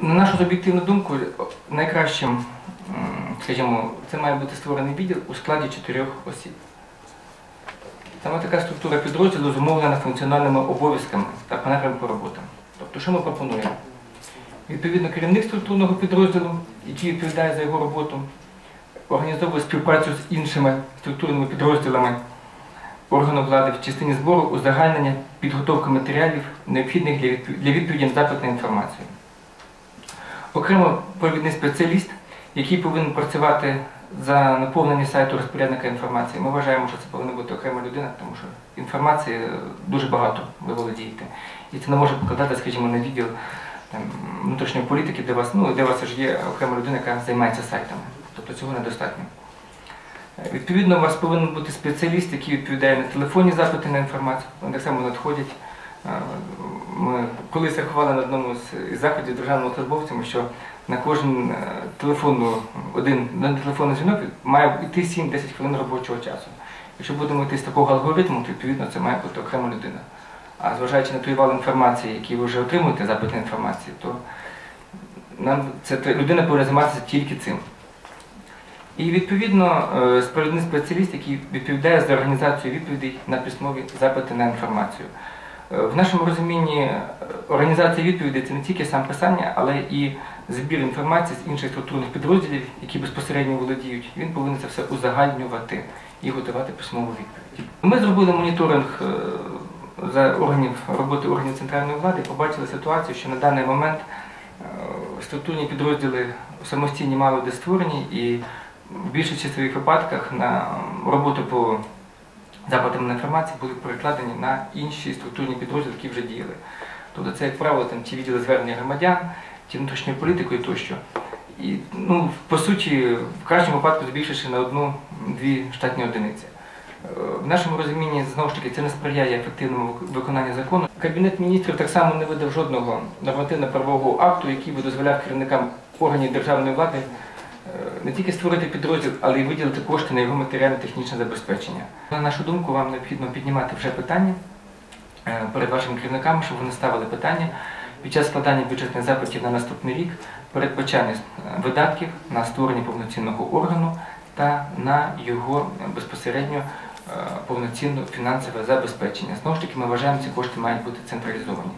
На нашу суб'єктивну думку, найкращим, скажімо, це має бути створений відділ у складі чотирьох осіб. Саме така структура підрозділу зумовлена функціональними обов'язками та по напрямку роботи. Тобто, що ми пропонуємо? Відповідно, керівник структурного підрозділу, який відповідає за його роботу, організовує співпрацю з іншими структурними підрозділами органу влади в частині збору, узагальнення, підготовки матеріалів, необхідних для відповіді на запит на інформацію. Окремо провідний спеціаліст, який повинен працювати за наповнення сайту розпорядника інформації. Ми вважаємо, що це повинна бути окрема людина, тому що інформації дуже багато ви володієте. І це не може покладати, скажімо, на відділ внутрішньої політики, де вас, ну, де у вас ж є окрема людина, яка займається сайтами. Тобто цього недостатньо. Е, Відповідно, у вас повинен бути спеціаліст, який відповідає на телефонні запити на інформацію. Вони так само надходять. Ми колись рахували на одному з заходів державними службовцями, що на кожен е, телефонну, один на телефонний дзвінок має йти 7-10 хвилин робочого часу. Якщо будемо йти з такого алгоритму, то відповідно це має бути окрема людина. А зважаючи на той вал інформації, який ви вже отримуєте, запит на інформацію, то нам це людина повинна займатися тільки цим. І відповідно е, спеціаліст, який відповідає за організацію відповідей на письмові запити на інформацію. В нашому розумінні е, організація відповідей це не тільки сам писання, але і збір інформації з інших структурних підрозділів, які безпосередньо володіють. Він повинен це все узагальнювати і готувати письмову відповідь. Ми зробили моніторинг е, за органів роботи органів центральної влади і побачили ситуацію, що на даний момент е, структурні підрозділи самостійні мало де створені і в більшості своїх випадках на роботу по запитам на інформацію були перекладені на інші структурні підрозділи, які вже діяли. Тобто це, як правило, там, ті відділи звернення громадян, ті внутрішньою політикою тощо. І, ну, по суті, в кращому випадку збільшивши на одну-дві штатні одиниці. Е, В нашому розумінні знову ж таки це не сприяє ефективному вик- виконанню закону. Кабінет міністрів так само не видав жодного нормативно-правового акту, який би дозволяв керівникам органів державної влади не тільки створити підрозділ, але й виділити кошти на його матеріально-технічне забезпечення. На нашу думку, вам необхідно піднімати вже питання е, перед вашими керівниками, щоб вони ставили питання під час складання бюджетних запитів на наступний рік, передбачання е, видатків на створення повноцінного органу та на його е, безпосередньо е, повноцінне фінансове забезпечення. Знову ж таки, ми вважаємо, ці кошти мають бути централізовані.